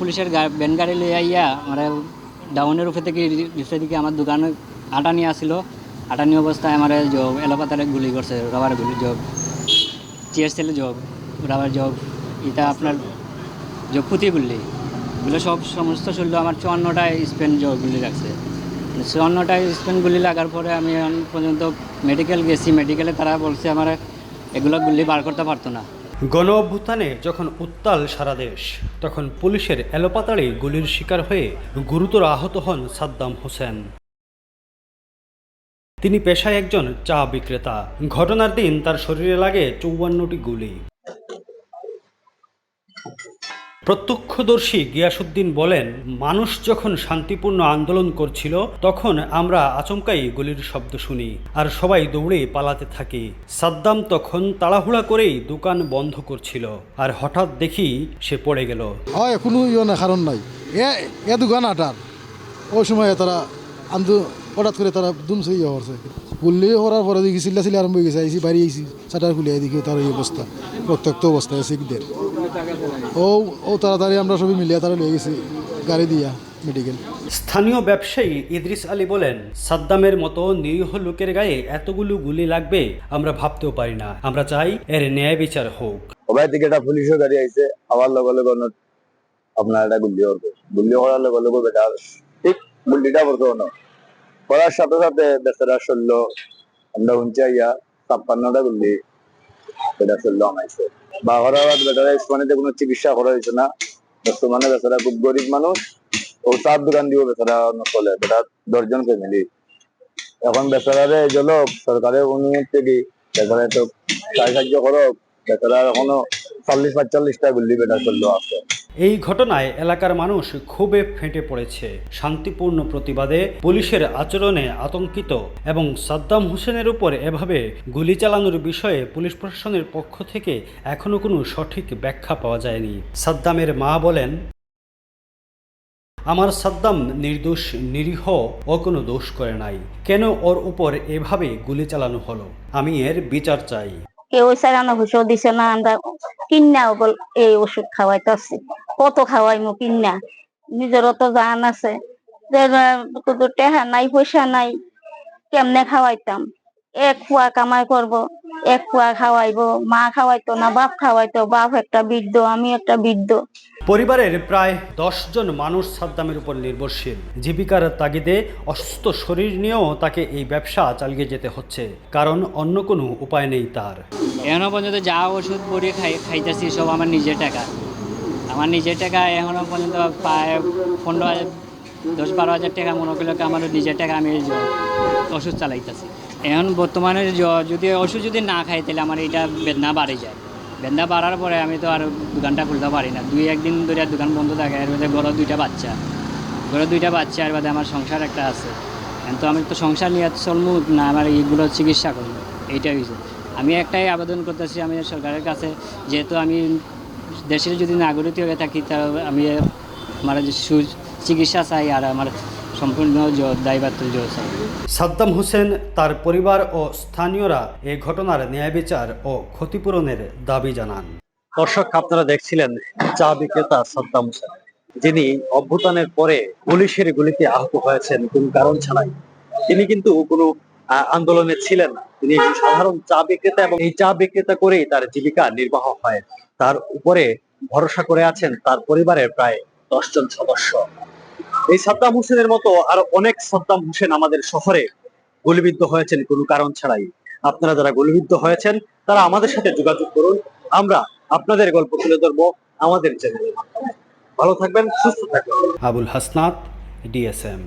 পুলিশের ভ্যান গাড়ি লিয়ে আইয়া আমার ডাউনের উপরে থেকে রিক্সা দিকে আমার দোকানে আটা নিয়ে আসছিল আটা নিয়ে অবস্থায় আমার জব এলোপাতারে গুলি করছে, রাবার গুলি, জব। চিয়ার ছেলে জব, রাবার জব। এটা আপনার জব পুঁতি গুলি। এগুলো সব সমস্ত শরীর আমার চুয়ান্নটায় স্পেন জব গুলি লাগছে। চুয়ান্নটায় স্পেন গুলি লাগার পরে আমি পর্যন্ত মেডিকেল গেছি মেডিকেলে তারা বলছে আমার এগুলো গুলি বার করতে পারতো না। গণ অভ্যুত্থানে যখন উত্তাল সারা দেশ, তখন পুলিশের এলোপাতাড়ি গুলির শিকার হয়ে গুরুতর আহত হন সাদ্দাম হোসেন। তিনি পেশায় একজন চা বিক্রেতা। ঘটনার দিন তার শরীরে লাগে চৌবান্নটি গুলি। প্রত্যক্ষদর্শী গিয়াসুদ্দিন বলেন, মানুষ যখন শান্তিপূর্ণ আন্দোলন করছিল, তখন আমরা আচমকাই গুলির শব্দ শুনি আর সবাই দৌড়ে পালাতে থাকি। সাদ্দাম তখন তাড়াহুড়া করেই দোকান বন্ধ করছিল আর হঠাৎ দেখি সে পড়ে গেল। হয়, কোনো ইয়ে কারণ নাই। এ দোকান আটার। ওই সময় তারা আন্দো হঠাৎ করে তারা করছে গুল্লি করার পরে দেখি চিল্লা চিল্লা আরম্ভ হয়ে গেছে আইসি বাড়ি আইসি চাটার খুলে দেখি তার এই অবস্থা রক্তাক্ত অবস্থা আছে দের ও ও তাড়াতাড়ি আমরা সবাই মিলিয়ে তারা লিয়ে গেছি গাড়ি দিয়া মেডিকেল স্থানীয় ব্যবসায়ী ইদ্রিস আলী বলেন সাদ্দামের মতো নিরীহ লোকের গায়ে এতগুলো গুলি লাগবে আমরা ভাবতেও পারি না। আমরা চাই এর ন্যায় বিচার হোক। সবাই থেকে একটা পুলিশের গাড়ি আইছে আবার লগে লগে আপনার একটা গুল্লি করবে গুল্লি করার লগে লগে বেটা ঠিক গুল্লিটা করতে করার সাথে সাথে বেচারা শরীর আমরা উঞ্চে আইয়া ছাপ্পান্নটা বেটা শরীর আমাইছে বেটারা ইসমানিতে কোনো চিকিৎসা করা হয়েছে না। বর্তমানে বেচারা খুব গরিব মানুষ ও চার দোকান দিব বেচারা চলে বেটা দশজন ফ্যামিলি এখন বেচারারে জন্য সরকারের অনুমতি থেকে বেচারা তো সাহায্য করো বেচারা এখনও চল্লিশ পাঁচচল্লিশটা গুল্লি বেটা চলল আছে এই ঘটনায় এলাকার মানুষ ক্ষোভে ফেটে পড়েছে। শান্তিপূর্ণ প্রতিবাদে পুলিশের আচরণে আতঙ্কিত এবং সাদ্দাম হোসেনের উপর এভাবে গুলি চালানোর বিষয়ে পুলিশ প্রশাসনের পক্ষ থেকে এখনও কোনো সঠিক ব্যাখ্যা পাওয়া যায়নি। সাদ্দামের মা বলেন আমার সাদ্দাম নির্দোষ নিরীহ ও কোনো দোষ করে নাই। কেন ওর উপর এভাবে গুলি চালানো হলো? আমি এর বিচার চাই। কেউ সারানো ওষুধ দিছে না আমরা কিনা বল এই ওষুধ খাওয়াইতেছি। কত খাওয়াইমু কিনা নিজেরও তো জান আছে। টেহা নাই, পয়সা নাই, কেমনে খাওয়াইতাম? এক কুয়া কামাই করব এক কুয়া খাওয়াইবো মা খাওয়াইতো না বাপ খাওয়াইতো বাপ একটা বৃদ্ধ আমি একটা বৃদ্ধ। পরিবারের প্রায় জন মানুষ সাদ্দামের উপর নির্ভরশীল। জীবিকার তাগিদে অসুস্থ শরীর নিয়েও তাকে এই ব্যবসা চালিয়ে যেতে হচ্ছে কারণ অন্য কোনো উপায় নেই তার। এখনও পর্যন্ত যা ওষুধ পরে খাই খাইতেছি সব আমার নিজের টাকা। আমার নিজের টাকা এখনও পর্যন্ত প্রায় পনেরো হাজার দশ বারো হাজার টাকা মনে করলে আমার নিজের টাকা আমি এই ওষুধ চালাইতেছি। এখন বর্তমানে যদি ওষুধ যদি না খাই, তাহলে আমার এটা বেদনা বাড়ে যায়। বেদনা বাড়ার পরে আমি তো আর দোকানটা খুলতে পারি না। দুই, একদিন ধরে দোকান বন্ধ থাকে, এর মধ্যে বড় দুইটা বাচ্চা। বড় দুইটা বাচ্চা, এর বাদে আমার সংসার একটা আছে। তো আমি তো সংসার নিয়ে চলবো না আমার এইগুলো চিকিৎসা করব। এইটাই হয়েছে আমি একটাই আবেদন করতেছি, আমি সরকারের কাছে, যেহেতু আমি দেশের যদি নাগরিক হয়ে থাকি তা আমি আমার চিকিৎসা চাই আর আমার সম্পূর্ণ দায়িত্ব জোর সাদ্দাম হোসেন তার পরিবার ও স্থানীয়রা এই ঘটনার ন্যায় বিচার ও ক্ষতিপূরণের দাবি জানান। দর্শক আপনারা দেখছিলেন চা বিক্রেতা সাদ্দাম হোসেন যিনি অভ্যুত্থানের পরে পুলিশের গুলিতে আহত হয়েছেন কোন কারণ ছাড়াই। তিনি কিন্তু কোনো আহ, আন্দোলনে ছিলেন না। তিনি একজন সাধারণ চা বিক্রেতা এবং এই চা বিক্রেতা করেই তার জীবিকা নির্বাহ হয়। তার উপরে ভরসা করে আছেন তার পরিবারের প্রায় দশজন সদস্য। এই সাদ্দাম হোসেনের মতো আর অনেক সাদ্দাম হোসেন আমাদের শহরে গুলিবিদ্ধ হয়েছেন কোনো কারণ ছাড়াই। আপনারা যারা গুলিবিদ্ধ হয়েছেন তারা আমাদের সাথে যোগাযোগ করুন। আমরা আপনাদের গল্প তুলে ধরবো আমাদের চ্যানেলে ভালো থাকবেন সুস্থ থাকবেন। আবুল হাসনাত ডিএসএম